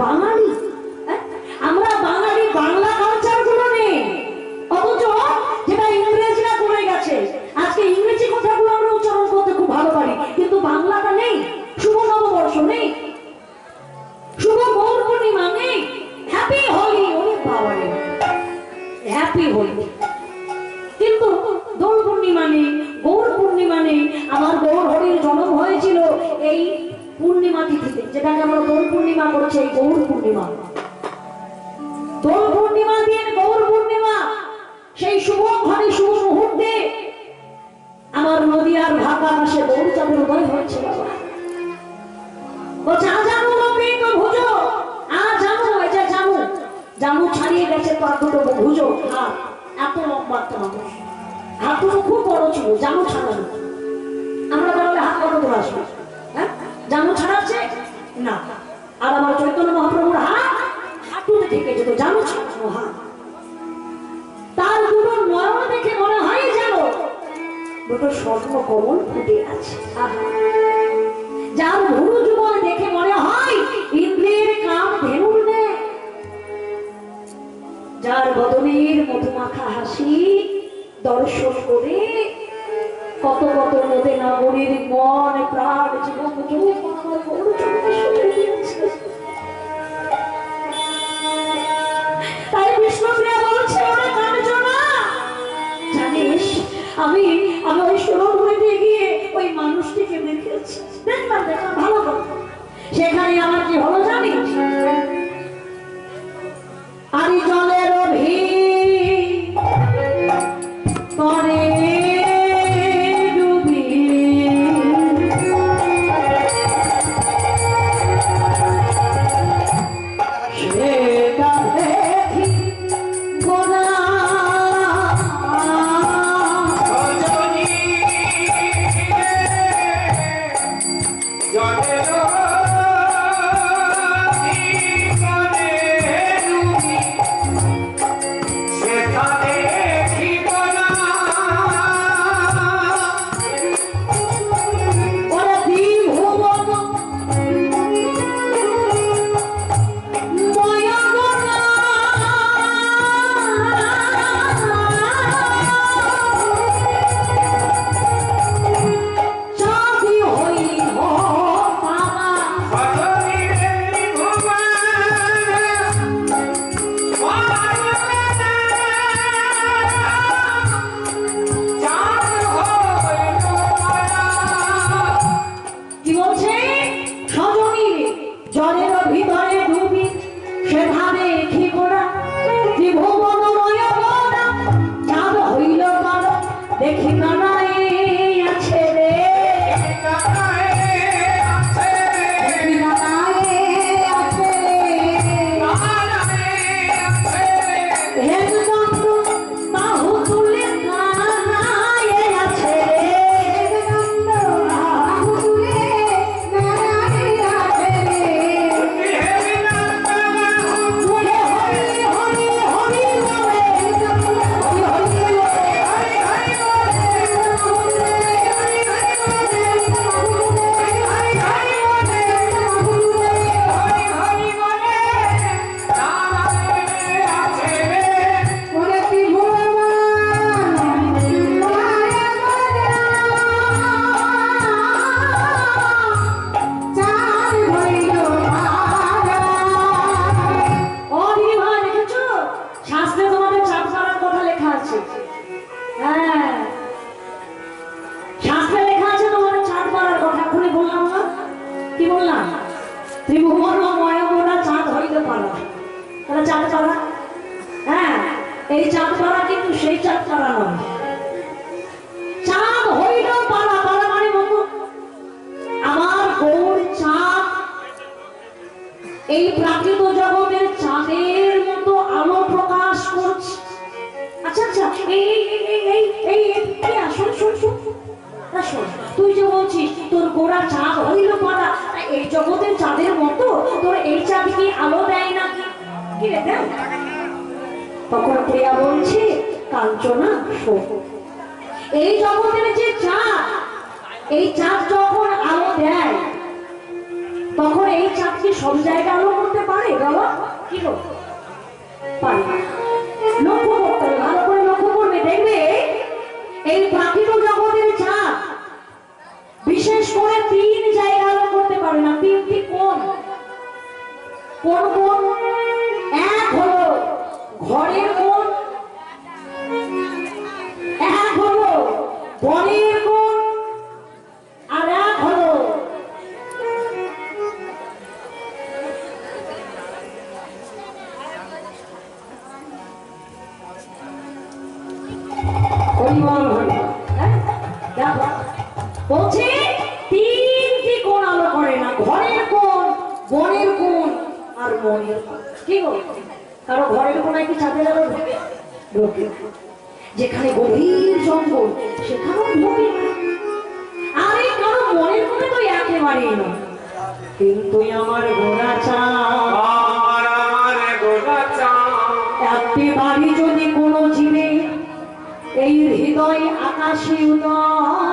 বাঙালি? হ্যাঁ? আমরা বাঙালি বাংলা কালচারগুলো নেই। অথচ যেটা ইংরেজরা করে গেছে। আজকে ইংরেজি কথাগুলো আমরা উচ্চারণ করতে খুব ভালো পারি। কিন্তু বাংলাটা নেই। শুভ নববর্ষ নেই। শুভ গৌর পূর্ণিমা নেই। হ্যাপি হোলি অনেক বাবা হ্যাপি হোলি কিন্তু দোল পূর্ণিমা নেই গৌর পূর্ণিমা নেই। আমার গৌর হরির জন্ম হয়েছিল এই পূর্ণিমা তিথিতে, যেটাকে আমরা দোল পূর্ণিমা করছি এই গৌর পূর্ণিমা। দোল পূর্ণিমা দিন, গৌর পূর্ণিমা। সেই শুভ ঘরে শুভ মুহূর্তে আমার নদী আর ভাগা মাসে গৌর চাঁদের উদয় হয়েছে জানু জানু ছাড়িয়ে গেছে ভুজো এত লম্বা মানুষ। হাত দুটো খুব বড় ছিল, জানু ছাড়ানো। আমরা বেরোলে হাত কত দূর আসবে? জানু ছাড়াচ্ছে না। আর আমার চৈতন্য মহাপ্রভুর হাত হাঁটুতে থেকে যেত, জানু ছাড়ানো হাত তার দুটো দেখে মনে হয় যেন দুটো স্বর্ণ কমল ফুটে আছে। যার ভুরু দেখে মনে হয় ইন্দ্রের কাম ধেনুর যার বদনের মধুমাখা হাসি দর্শন করে কত কত নদী নগরীর মন প্রাণ জীবন মানে তুই যে বলছিস, তোর গোড়া চাঁদ হইল পাড়া এই জগতের চাঁদের মতো তোর এই চাঁদ কি আলো দেয় না তখন প্রিয়া বলছে কাঞ্চনা এই জগতের যে চাঁদ, এই চাঁদ যখন আলো দেয়, তখন এই চাঁদ কি সব জায়গায় আলো করতে পারে, বাবা? কি পারি কারও ঘরের কোণায় কি ছাদের আলো ঢোকে ঢোকে যেখানে গভীর জঙ্গল সেখানেও ঢোকে আরে কারও মনের কোণে তো একেবারেই না কিন্তু আমার গোড়া চা একটি বাড়ি যদি কোনো জীবে এই হৃদয় আকাশে উদয়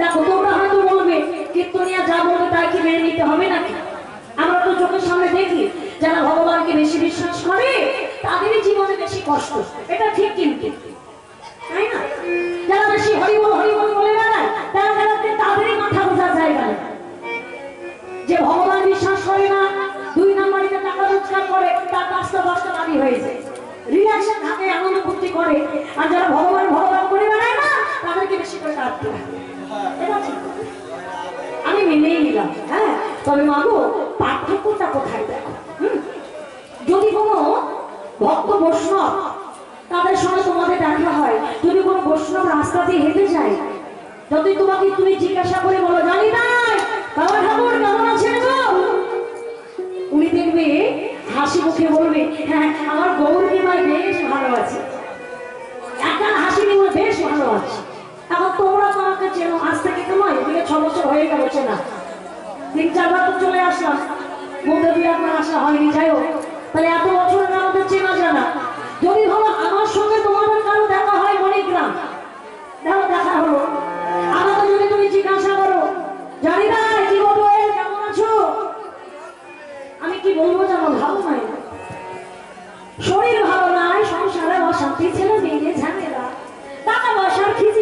দেখো, তোমরা হয়তো বলবে, কীর্তনিয়া যা বলবে তাই কি মেনে নিতে হবে নাকি? আমরা তো চোখের সামনে দেখি, যারা ভগবানকে বেশি বিশ্বাস করে, তাদেরই জীবনে বেশি কষ্ট। এটা ঠিক কিন্তু। যারা বেশি হরিবল হরিবল বলে বেড়ায়, তারা বেড়াতে তাদেরই মাথা যে ভগবান বিশ্বাস করে না, দুই নম্বরিতে টাকা রোজগার করে, তার পাঁচটা দশটা দাবি হয়েছে রিয়াকশন থাকে আনন্দ ফুর্তি করে, আর যারা ভগবান ভগবান করে বেড়ায় আমি মেনেই নিলাম হ্যাঁ? তবে মাগো, পার্থক্যটা কোথায় দেখো? যদি কোনো ভক্ত বৈষ্ণব তাদের সঙ্গে তোমাদের দেখা হয়, যদি কোনো বৈষ্ণব রাস্তা দিয়ে হেঁটে যায়, যদি তোমাকে তুমি জিজ্ঞাসা করে বলো, জানি নাই বাবা ঠাকুর, কেমন আছেন গো? উনি দেখবে হাসি মুখে বলবে হ্যাঁ আমার গৌর বেশ ভালো আছে। একটা হাসি নিয়ে বেশ ভালো আছে এখন তোমরা তো আমাকে চেনো আজ থেকে তো নয় এদিকে ছ বছর হয়ে গেল চেনা। তিন চারবার তো চলে আসলাম। মধ্যে দুই একবার আসা হয়নি, যাই হোক। তাহলে এত বছরের আমাদের চেনা জানা। যদি ভাবো আমার সঙ্গে তোমাদের কারও দেখা হয় মণিগ্রাম দেখো দেখা হলো। আমাকে যদি তুমি জিজ্ঞাসা করো, জানি না, কি বলব কেমন আছো? আমি কি বলব জানো ভালো নাই? শরীর ভালো নাই, সংসারে অশান্তি, ছেলে মেয়ে ঝামেলা। টাকা পয়সার খিচিবিচি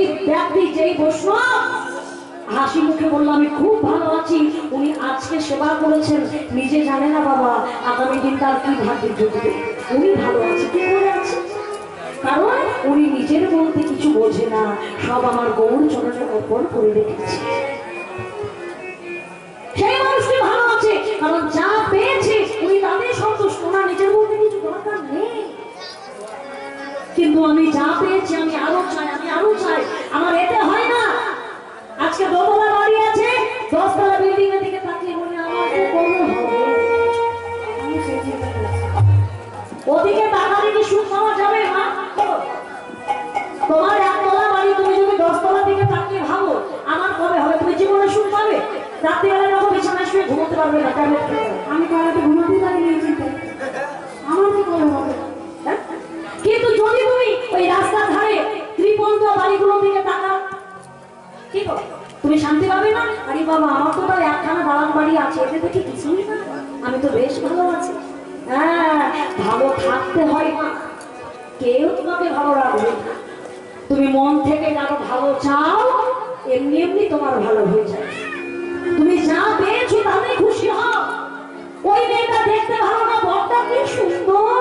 যেই ব্যক্তি যেই বৈষ্ণব হাসি মুখে বলল আমি খুব ভালো আছি। উনি আজকে সেবা করেছেন। নিজে জানে না বাবা, আগামী দিন তার কি ভাগ্যে উনি ভালো আছে, কি করে আছে? কারণ উনি নিজের বলতে কিছু বোঝে না। সব আমার গৌর চরণের অর্পণ করে রেখেছে। সেই মানুষটি ভালো আছে, কারণ যা পেয়েছে, উনি তাদের সন্তুষ্ট। ওনার নিজের বলতে কিছু দরকার নেই। কিন্তু আমি যা পেয়েছি, আমি আরও রাত্রিবেলা যখন বিছানায় শুয়ে ঘুমোতে পারবে না হবে। আমি পাড়াতে ঘুমাতে পারি না চিন্তা আমার কি করে হবে? হ্যাঁ? কিন্তু যদি তুমি ওই রাস্তার ধারে ত্রিপন্ত বাড়িগুলোর দিকে তাকাও, কি তুমি শান্তি পাবে না? আরে বাবা, আমার তো তার একখানা দালান বাড়ি আছে, এতে দেখি কিছুই না। আমি তো বেশ ভালো আছি। হ্যাঁ ভালো থাকতে হয় না কেউ তোমাকে ভালো রাখবে তুমি মন থেকে যারা ভালো চাও, এমনি এমনি তোমার ভালো হয়ে যায়। যা পেয়েছ তাতে খুশি হও ওই মেয়েটা দেখতে ভালো না বরটা কি সুন্দর?